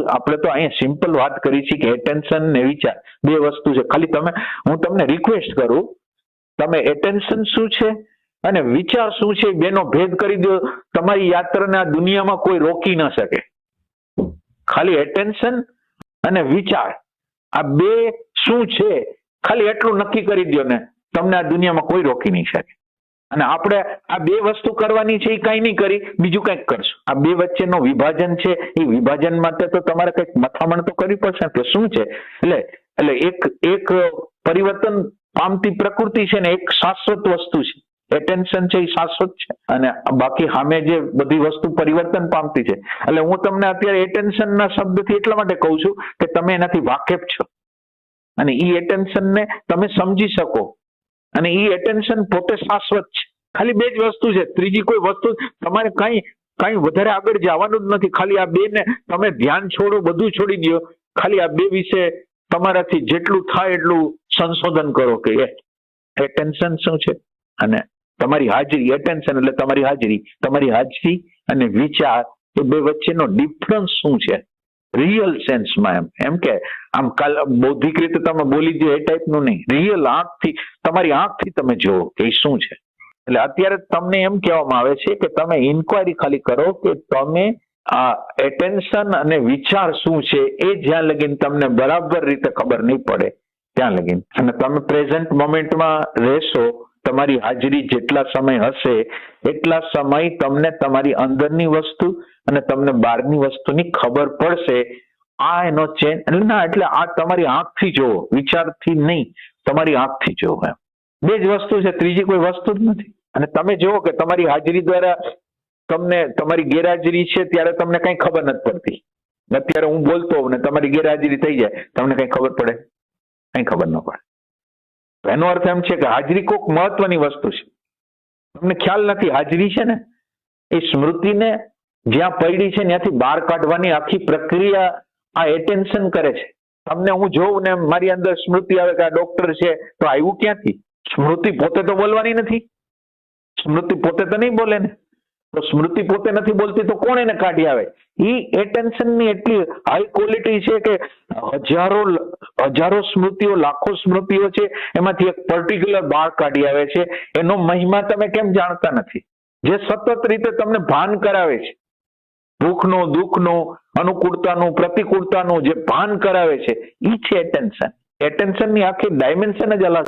આપણે તો અહીંયા સિમ્પલ વાત કરી છે કે એટેન્શન ને વિચાર. બે વસ્તુ છે. ખાલી તમે, હું તમને રિક્વેસ્ટ કરું, તમે એટેન્શન શું છે અને વિચાર શું છે બેનો ભેદ કરી દો. તમારી યાત્રાને આ દુનિયામાં કોઈ રોકી ન શકે. ખાલી એટેન્શન અને વિચાર. આ બે શું છે? ખાલી એટલું નક્કી કરી દો ને, તમને આ દુનિયામાં કોઈ રોકી નહીં શકે. અને આપણે આ બે વસ્તુ કરવાની છે એ કઈ નહીં કરી, બીજું કંઈક કરશું. આ બે વચ્ચેનો વિભાજન છે, એ વિભાજન માટે તો તમારે કંઈક મથામણ તો કરવી પડશે કે શું છે? એટલે એટલે એક એક પરિવર્તન પામતી પ્રકૃતિ છે ને, એક શાશ્વત વસ્તુ છે. એટેન્શન છે એ શાશ્વત છે. અને બાકી સામે જે બધી વસ્તુ પરિવર્તન પામતી છે. એટલે હું તમને અત્યારે એટેન્શનના શબ્દથી એટલા માટે કહું છું કે તમે એનાથી વાકેફ છો. અને એ એટેન્શન ને તમે સમજી શકો. અને એ એટેન્શન પોતે શાશ્વત છે. ખાલી બે જ વસ્તુ છે. ત્રીજી કોઈ વસ્તુ તમારે કઈ કઈ વધારે આગળ જવાનું જ નથી. ખાલી આ બે ને તમે ધ્યાન છોડો, બધું છોડી દો ખાલી આ બે વિશે તમારાથી જેટલું થાય એટલું સંશોધન કરો કે એટેન્શન શું છે? અને તમારી હાજરી એટેન્શન એટલે તમારી હાજરી. તમારી હાજરી અને વિચાર એ બે વચ્ચેનો ડિફરન્સ શું છે? રિયલ સેન્સમાં એમ એમ કે, આમ કાલ બૌદ્ધિક રીતે તમે બોલી દો એ ટાઈપનું નહીં. રિયલ આંખથી, તમારી આંખથી તમે જુઓ કે શું છે. એટલે અત્યારે તમને એમ કહેવામાં આવે છે કે તમે ઇન્ક્વાયરી ખાલી કરો કે તમે આ એટેન્શન અને વિચાર શું છે એ જ્યાં લગીન તમને બરાબર રીતે ખબર નહીં પડે. ત્યાં લગીન. અને તમે પ્રેઝન્ટ મોમેન્ટમાં રહેશો તમારી હાજરી જેટલા સમય હશે, એટલા સમય તમને તમારી અંદરની વસ્તુ અને તમને બહારની વસ્તુની ખબર પડશે. આ એનો ચેન ના, એટલે આ તમારી આંખથી જોવો વિચારથી નહીં, તમારી આંખથી જોવો એમ. બે જ વસ્તુ છે, ત્રીજી કોઈ વસ્તુ જ નથી. અને તમે જુઓ કે તમારી હાજરી દ્વારા તમને, તમારી ગેરહાજરી છે ત્યારે તમને કઈ ખબર નથી પડતી. અત્યારે હું બોલતો હોઉં ને તમારી ગેરહાજરી થઈ જાય, તમને કઈ ખબર પડે? કઈ ખબર ન પડે. એનો અર્થ એમ છે કે હાજરી કોક મહત્વની વસ્તુ છે. તમને ખ્યાલ નથી, હાજરી છે ને? એ સ્મૃતિને જ્યાં પડી છે ત્યાંથી બહાર કાઢવાની આખી પ્રક્રિયા આ એટેન્શન કરે છે. તમને હું જોઉં ને મારી અંદર સ્મૃતિ આવે કે આ ડોક્ટર છે, તો આવ્યું ક્યાંથી? સ્મૃતિ પોતે તો બોલવાની નથી. સ્મૃતિ પોતે તો નહીં બોલે ને? તો સ્મૃતિ પોતે નથી બોલતી તો કોણ એને કાઢી આવે? એ એટેન્શનની એટલી હાઈ ક્વોલિટી છે કે હજારો હજારો સ્મૃતિઓ, લાખો સ્મૃતિઓ છે, એમાંથી એક પર્ટિક્યુલર બાળ કાઢી આવે છે. એનો મહિમા તમે કેમ જાણતા નથી? જે સતત રીતે તમને ભાન કરાવે છે. ભૂખનો, દુઃખનો, અનુકૂળતાનું, પ્રતિકૂળતાનું જે ભાન કરાવે છે એ છે એટેન્શન એટેન્શનની આખી ડાયમેન્શન જ અલગ